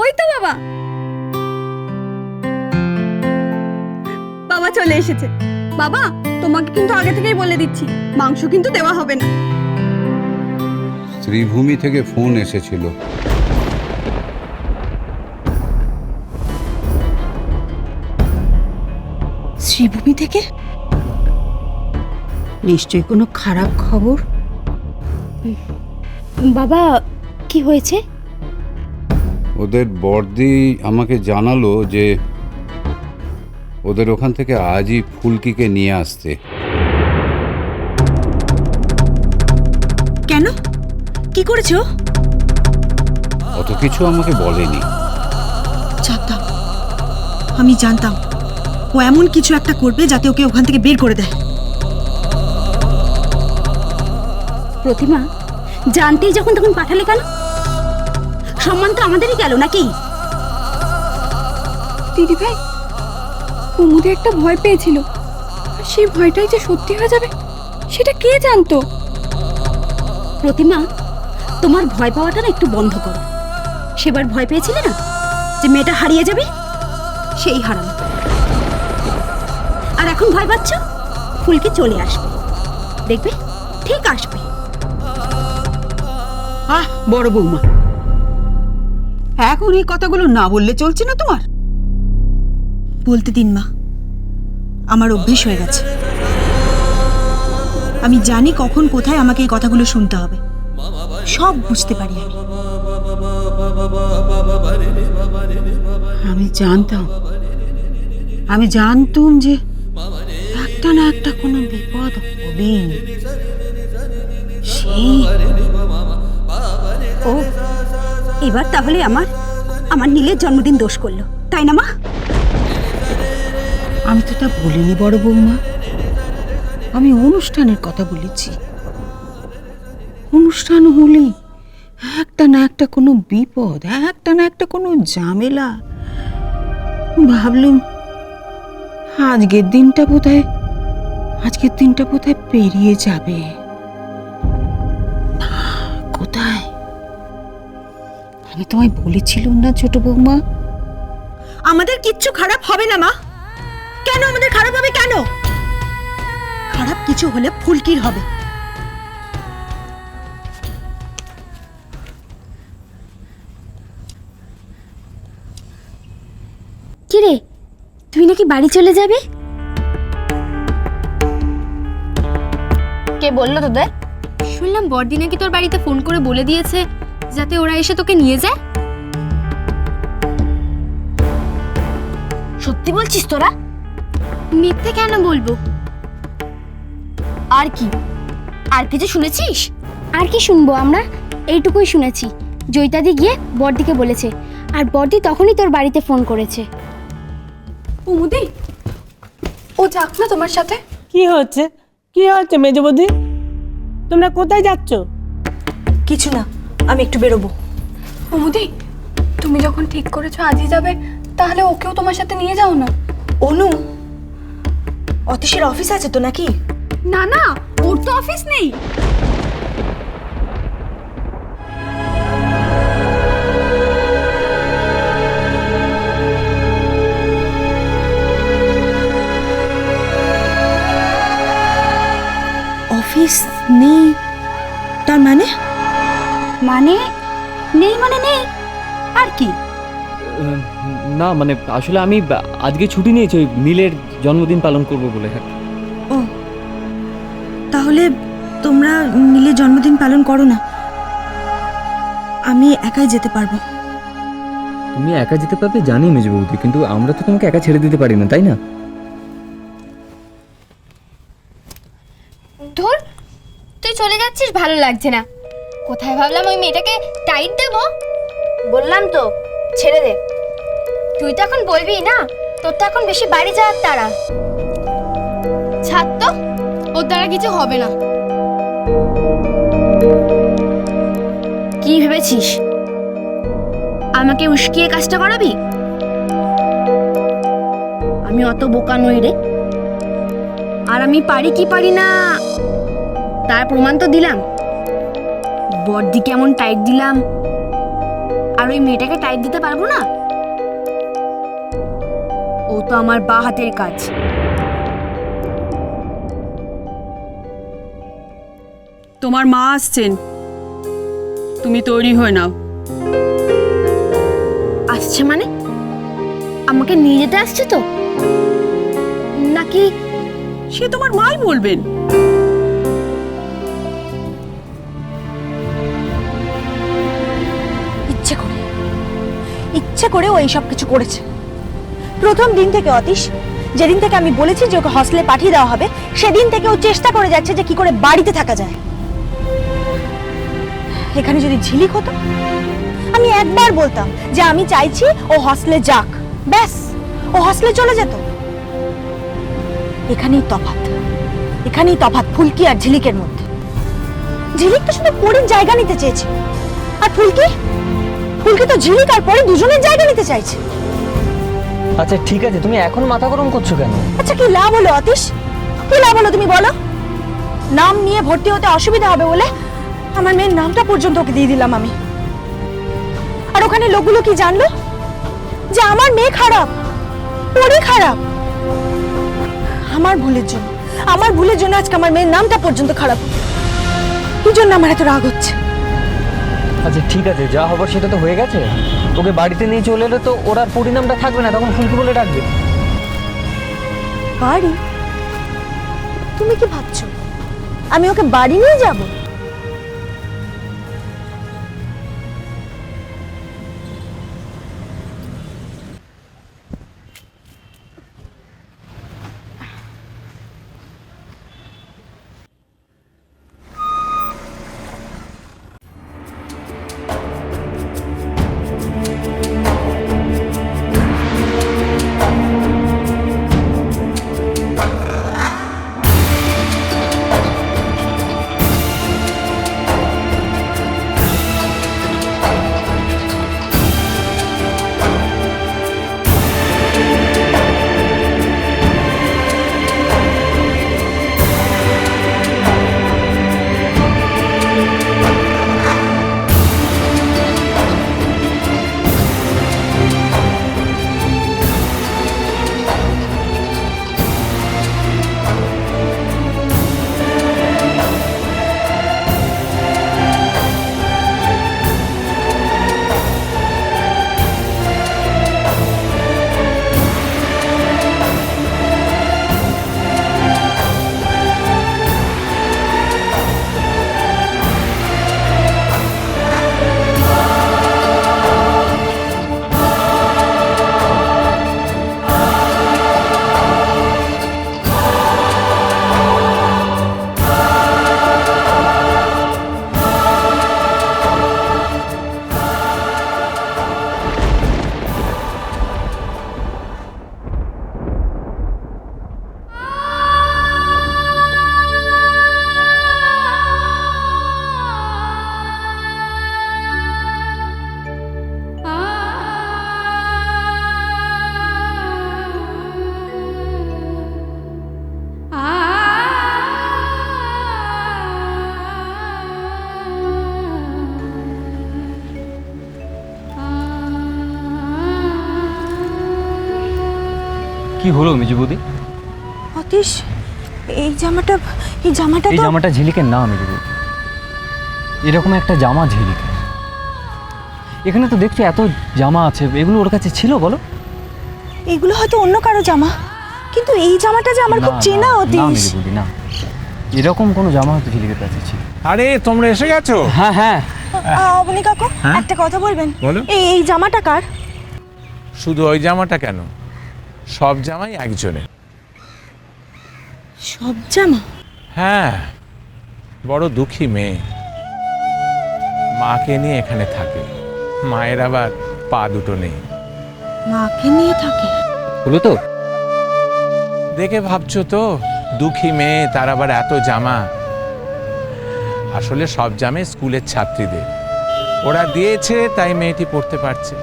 ওই তো বাবা। বাবা চলে এসেছে। বাবা তোমাকে কিন্তু আগে থেকেই বলে দিচ্ছি মাংস কিন্তু দেওয়া হবে না। শ্রীভূমি থেকে ফোন এসেছিল। শ্রীভূমি থেকে? নিশ্চয়ই কোনো খারাপ খবর? বাবা কি হয়েছে? ওদের বর্দি আমাকে জানালো যে ওদের ওখান থেকে আজই ফুলকিকে নিয়ে আসতে। কেন? কি করেছ? অত কিছু আমাকে বলেনি। জানতাম আমি জানতাম ও এমন কিছু একটা করবে যাতে ওকে ওখান থেকে বের করে দেয়। প্রতিমা জানতেই যখন তখন পাঠালে কেন? সম্মান তো আমাদেরই গেল নাকি? দিদি ভাই কুমুদে একটা ভয় পেয়েছিল। সেই ভয়টাই যে সত্যি হয়ে যাবে সেটা কে জানতো? প্রতিমা তোমার ভয় পাওয়াটা না একটু বন্ধ করো। সেবার ভয় পেয়েছিলে না? যে মেয়েটা হারিয়ে যাবে সেই হারানো আর এখন ভয় পাচ্ছ? ফুলকে চলে আসবে। দেখবে? ঠিক আসবে। আহ বড় বৌমা। এখন এই কথাগুলো না বললে চলছে না তোমার? বলতে দিন মা, আমার অভ্যেস হয়ে গেছে। আমি জানি কখন কোথায় আমাকে এই কথাগুলো শুনতে হবে। সব বুঝতে পারি আমি। আমি জানতাম, আমি জানতুম যে একটা না একটা কোনো বিপদ সেই ও এবার তাহলে আমার আমার নীলের জন্মদিন দোষ করল। তাই না মা? আমি তো তা বলিনি বড় বৌমা। আমি অনুষ্ঠানের কথা বলেছি। অনুষ্ঠান হলে একটা না একটা কোনো বিপদ, একটা না একটা কোনো ঝামেলা। ভাবলুম, আজকের দিনটা বোধহয়, আজকের দিনটা বোধহয় পেরিয়ে যাবে। আমি তোমায় বলেছিলাম না ছোট বৌমা। আমাদের কিচ্ছু খারাপ হবে না মা। কেন আমাদের খারাপ হবে কেন? খারাপ কিছু হলে ফুলকির হবে। কিরে তুই নাকি বাড়ি চলে যাবে? কে বলল তোদের? শুনলাম বড়দি নাকি তোর বাড়িতে ফোন করে বলে দিয়েছে যাতে ওরা এসে তোকে নিয়ে যায়? সত্যি বলছিস তোরা? মিথ্যে কেন বলব? আর কি? আর কিছু শুনেছিস? আর কি শুনব আমরা? এইটুকুই শুনেছি। জয়িতাদি গিয়ে বড়দিকে বলেছে। আর বড়দি তখনই তোর বাড়িতে ফোন করেছে। কুমুদি ও যাক না তোমার সাথে। কি হচ্ছে? কি হচ্ছে মেজবদি তোমরা কোথায় যাচ্ছ? কিছু না। আমি একটু বেরোবো। কুমুদি তুমি যখন ঠিক করেছ আজই যাবে তাহলে ওকেও তোমার সাথে নিয়ে যাও না। অনু অতীশের অফিস আছে তো নাকি? না না ওর তো অফিস নেই। অফিস নেই তার মানে? মানে? নেই মানে নেই? আর কি? না মানে আসলে আমি আজকে ছুটি নিয়েছি ওই নীলের জন্মদিন পালন করব বলে। হ্যাঁ। ও তাহলে তোমরা নীলের জন্মদিন পালন করো না। আমি একাই যেতে পারব। তুমি একা যেতে পারবে? জানি মেজবৌদি কিন্তু আমরা তো তোমাকে একা ছেড়ে দিতে পারি না তাই না? ধুর তুই চলে যাচ্ছিস ভালো লাগছে না। কোথায় ভাবলাম ওই মেয়েটাকে টাইট দেব? বললাম তো, ছেড়ে দে। তুই তো এখন বলবি না, তোর তো এখন বেশি বাড়ি যাওয়ার তারা ছাড় তো, ওর দ্বারা কিছু হবে না। কি ভেবেছিস? আমাকে উস্কিয়ে কাজটা করাবি? আমি অত বোকা নই রে। আর আমি পারি কি পারি না, তার প্রমাণ তো দিলাম। বডি কেমন টাইট দিলাম। আর ওই মেয়েটাকে টাইট দিতে পারব না? ও তো আমার বা হাতের কাজ। তোমার মা আসছেন। তুমি তৈরি হয়ে নাও। আসছে মানে? আমাকে নিয়ে যেতে আসছে তো? নাকি সে তোমার মাই বলবেন। ইচ্ছে করে ও এইসব কিছু করেছে। প্রথম দিন থেকে অতীশ, যেদিন থেকে আমি বলেছি যে ওকে হস্টেলে পাঠিয়ে দেওয়া হবে, সেদিন থেকে ও চেষ্টা করে যাচ্ছে যে কি করে বাড়িতে থাকা যায়। এখানে যদি ঝিলিক হতো, আমি একবার বলতাম যে আমি চাইছি ও হস্টেলে যাক। ব্যাস, ও হস্টেলে চলে যেত। এখানেই তফাৎ। এখানেই তফাৎ, ফুলকি আর ঝিলিকের মধ্যে। ঝিলিক তো শুধু পরীর জায়গা নিতে চেয়েছে। আর ফুলকি? ফুলকি তো ঝিলিক আর পরে দুজনের জায়গা নিতে চাইছে। আচ্ছা ঠিক আছে তুমি এখন মাথা গরম করছ কেন? আচ্ছা কি লাভ হলো অতীশ? কি লাভ হলো তুমি বলো? নাম নিয়ে ভর্তি হতে অসুবিধা হবে বলে আমার মেয়ের নামটা পর্যন্ত ওকে দিয়ে দিলাম আমি। আর ওখানে লোকগুলো কি জানলো? যে আমার মেয়ে খারাপ পরি খারাপ। আমার ভুলের জন্য আমার ভুলের জন্য আজকে আমার মেয়ের নামটা পর্যন্ত খারাপ। কি জন্য আমার এত রাগ হচ্ছে? আচ্ছা ঠিক আছে, যা হবার সেটা তো হয়ে গেছে। ওকে বাড়িতে নিয়ে চলে এলে তো ওর আর পরিণামটা থাকবে না, তখন ফুলকি বলে ডাকবে। বাড়ি? তুমি কি ভাবছ? আমি ওকে বাড়ি নিয়ে যাব? কি হলো মিজু বৌদি? অতীশ এই জামাটা এই জামাটা এই জামাটা ঝিলিকের না মিজু বৌদি। এরকম একটা জামা ঝিলিকের। এখানে তো দেখছ এত জামা আছে এগুলো ওর কাছে ছিল বলো? এগুলো হয়তো অন্য কারও জামা। কিন্তু এই জামাটা যে আমার খুব চেনা অতীশ। না। এরকম কোনো জামা হয়তো ঝিলিকের কাছে ছিল। আরে তোমরা এসে গেছো? হ্যাঁ হ্যাঁ। অবনী কাকু একটা কথা বলবেন। বলো। এই এই জামাটা কার? শুধু ওই জামাটা কেন? সব জামাই একজনের। সব জামা? হ্যাঁ বড় দুঃখী মেয়ে। মাকে নিয়ে এখানে থাকে। মায়ের আবার পা দুটো নেই। মাকে নিয়ে থাকে? হলো তো। দেখে ভাবছ তো দুঃখী মেয়ে তার আবার এত জামা। আসলে সব জামে স্কুলের ছাত্রীদের। ওরা দিয়েছে তাই মেয়েটি পড়তে পারছে।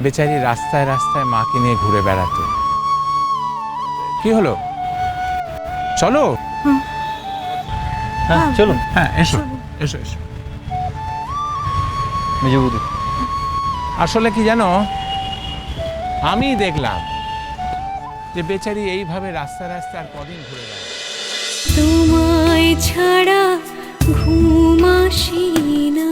বেচারি রাস্তায় রাস্তায় মাকে নিয়ে ঘুরে বেড়াতো। কি হলো? চলো? হ্যাঁ চলুন। হ্যাঁ এসো এসো এসো। আসলে কি জানো? আমি দেখলাম যে বেচারি এইভাবে রাস্তা রাস্তা আর কদিন ঘুরে বেড়ায়। তোমায় ছাড়া ঘুম আসি না।